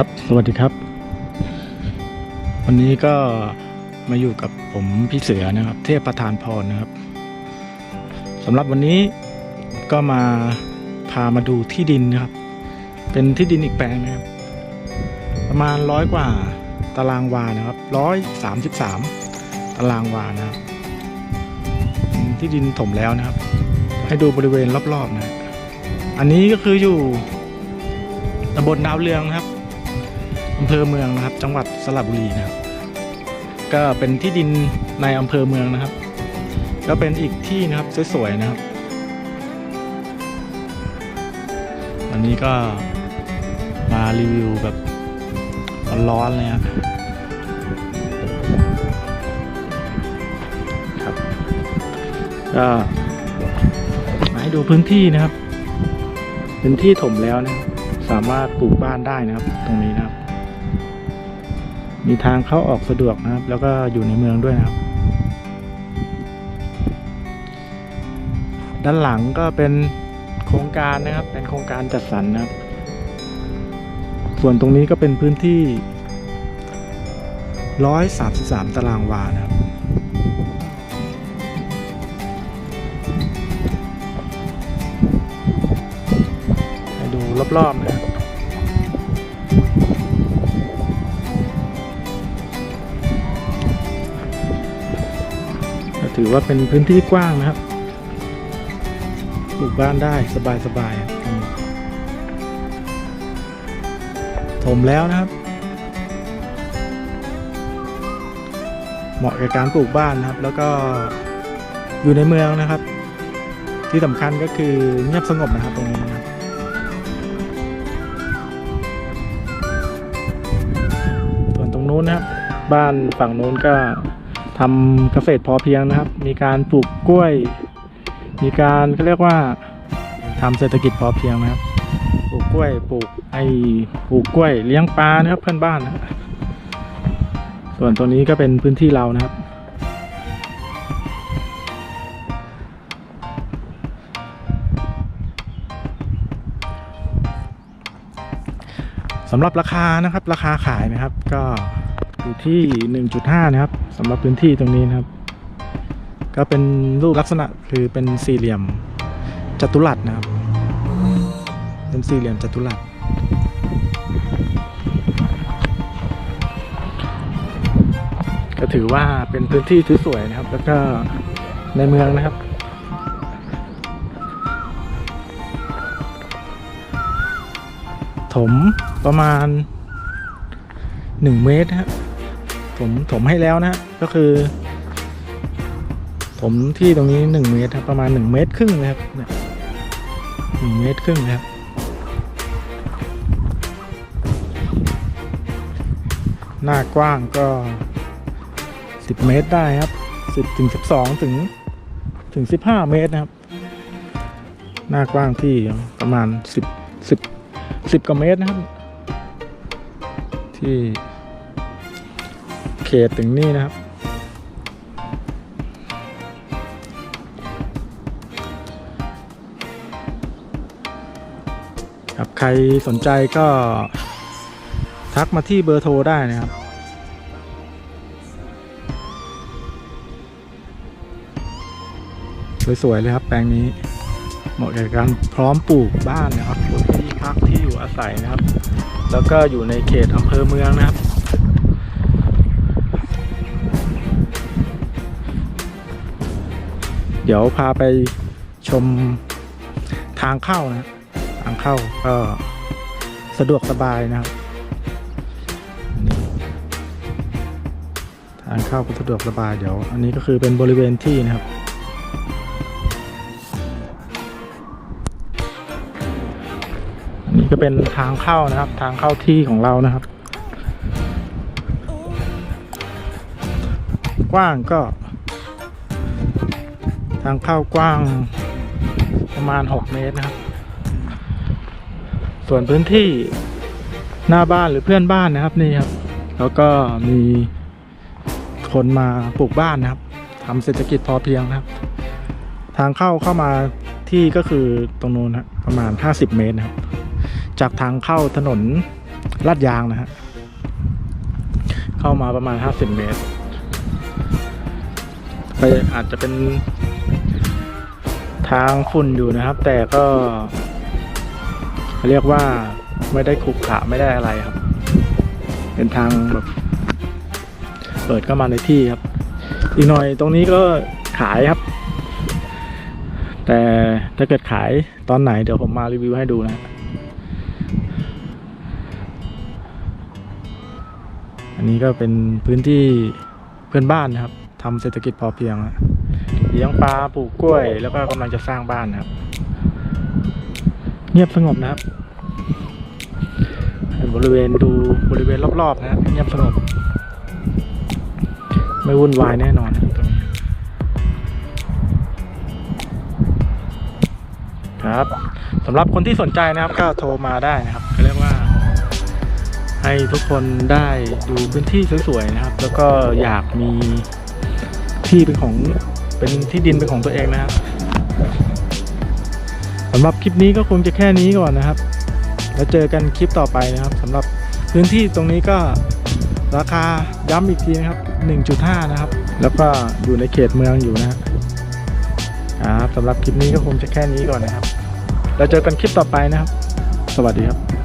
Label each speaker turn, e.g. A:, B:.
A: ครับ สวัสดีครับ วันนี้ก็มาอยู่กับผมพี่เสือนะครับ เทพประธานพรนะครับสำหรับวันนี้ก็มาพามาดูที่ดินนะครับ เป็นที่ดินอีกแปลงนะครับ ประมาณร้อยกว่าตารางวานะครับร้อยสามสิบสามตารางวานะครับที่ดินถมแล้วนะครับ ให้ดูบริเวณรอบๆนะ อันนี้ก็คืออยู่ตำบลดาวเรืองนะครับ อำเภอเมืองนะครับ จังหวัดสระบุรีนะครับ ก็เป็นที่ดินในอำเภอเมืองนะครับ ก็เป็นอีกที่นะครับสวยๆนะครับ วันนี้ก็มารีวิวแบบร้อนๆเลยครับครับก็มาให้ดูพื้นที่นะครับ เป็นที่ถมแล้วนะสามารถปลูกบ้านได้นะครับ ตรงนี้นะครับ มีทางเข้าออกสะดวกนะครับ แล้วก็อยู่ในเมืองด้วยนะครับ ด้านหลังก็เป็นโครงการนะครับ เป็นโครงการจัดสรรนะครับ ส่วนตรงนี้ก็เป็นพื้นที่ 133 ตารางวานะครับให้ดูรอบๆนะครับ ถือว่าเป็นพื้นที่กว้างนะครับปลูกบ้านได้สบายๆครับตรงนี้ถมแล้วนะครับ เหมาะกับการปลูกบ้านนะครับ แล้วก็อยู่ในเมืองนะครับ ที่สำคัญก็คือเงียบสงบนะครับตรงนี้นะครับส่วนตรงนู้นนะครับ บ้านฝั่งนู้นก็ ทำเกษตรพอเพียงนะครับ มีการปลูกกล้วย มีการก็เรียกว่าทำเศรษฐกิจพอเพียงนะครับ ปลูกกล้วย ปลูกไอ้ปลูกกล้วย เลี้ยงปลานะครับเพื่อนบ้านนะส่วนตัวนี้ก็เป็นพื้นที่เรานะครับ สำหรับราคานะครับ ราคาขายนะครับ ก็อยู่ที่ 1.5 นะครับ สำหรับพื้นที่ตรงนี้นะครับ ก็เป็นรูปลักษณะคือเป็นสี่เหลี่ยมจัตุรัสนะครับ เป็นสี่เหลี่ยมจัตุรัสก็ถือว่าเป็นพื้นที่ที่สวยนะครับ แล้วก็ในเมืองนะครับ ถมประมาณ 1 เมตรนะครับ ถมถมให้แล้วนะก็คือผมที่ตรงนี้หนึ่งเมตรครับประมาณหนึ่งเมตรครึ่งนะครับหนึ่งเมตรครึ่งนะครับหน้ากว้างก็สิบเมตรได้ครับสิบถึงสิบสองถึงถึงสิบห้าเมตรนะครับ หน้ากว้างที่ประมาณสิบสิบสิบกว่าเมตรนะครับ ที่ เขตถึงนี่นะครับ ครับใครสนใจก็ทักมาที่เบอร์โทรได้นะครับสวยๆเลยครับแปลงนี้เหมาะกับการพร้อมปลูกบ้านนะครับที่พักที่อยู่อาศัยนะครับ แล้วก็อยู่ในเขตอำเภอเมืองนะครับ เดี๋ยวพาไปชมทางเข้านะทางเข้าก็สะดวกสบายนะครับทางเข้าก็สะดวกสบายเดี๋ยว อันนี้ก็คือเป็นบริเวณที่นะครับ อันนี้ก็เป็นทางเข้านะครับ ทางเข้าที่ของเรานะครับ กว้างก็ ทางเข้ากว้างประมาณ 6 เมตรนะครับ ส่วนพื้นที่หน้าบ้านหรือเพื่อนบ้านนะครับนี่ครับ แล้วก็มีคนมาปลูกบ้านนะครับทำเศรษฐกิจพอเพียงนะครับ ทางเข้าเข้ามาที่ก็คือตรงนู้นนะประมาณ 50 เมตรนะครับ จากทางเข้าถนนลาดยางนะฮะเข้ามาประมาณ 50 เมตรก็อาจจะเป็น ทางฝุ่นอยู่นะครับ แต่ก็ เรียกว่าไม่ได้ขรุขะไม่ได้อะไรครับ เป็นทางแบบเปิดเข้ามาในที่ครับ อีกหน่อยตรงนี้ก็ขายครับ แต่ถ้าเกิดขายตอนไหนเดี๋ยวผมมารีวิวให้ดูนะอันนี้ก็เป็นพื้นที่เพื่อนบ้านนะครับทำเศรษฐกิจพอเพียงอะ เลี้ยงปลาปลูกกล้วย แล้วก็กำลังจะสร้างบ้านนะครับ เงียบสงบนะครับบริเวณดูบริเวณรอบๆนะฮะเงียบสงบ ไม่วุ่นวายแน่นอนครับตรงนี้ครับสำหรับคนที่สนใจนะครับก็โทรมาได้นะครับก็เรียกว่า ให้ทุกคนได้ดูพื้นที่สวยๆนะครับ แล้วก็อยากมีที่เป็นของ เป็นที่ดินเป็นของตัวเองนะครับสำหรับคลิปนี้ก็คงจะแค่นี้ก่อนนะครับ แล้วเจอกันคลิปต่อไปนะครับสำหรับพื้นที่ตรงนี้ก็ราคาย้ำอีกทีนะครับ 1.5 นะครับ แล้วก็อยู่ในเขตเมืองอยู่นะครับครับสำหรับคลิปนี้ก็คงจะแค่นี้ก่อนนะครับ แล้วเจอกันคลิปต่อไปนะครับ สวัสดีครับ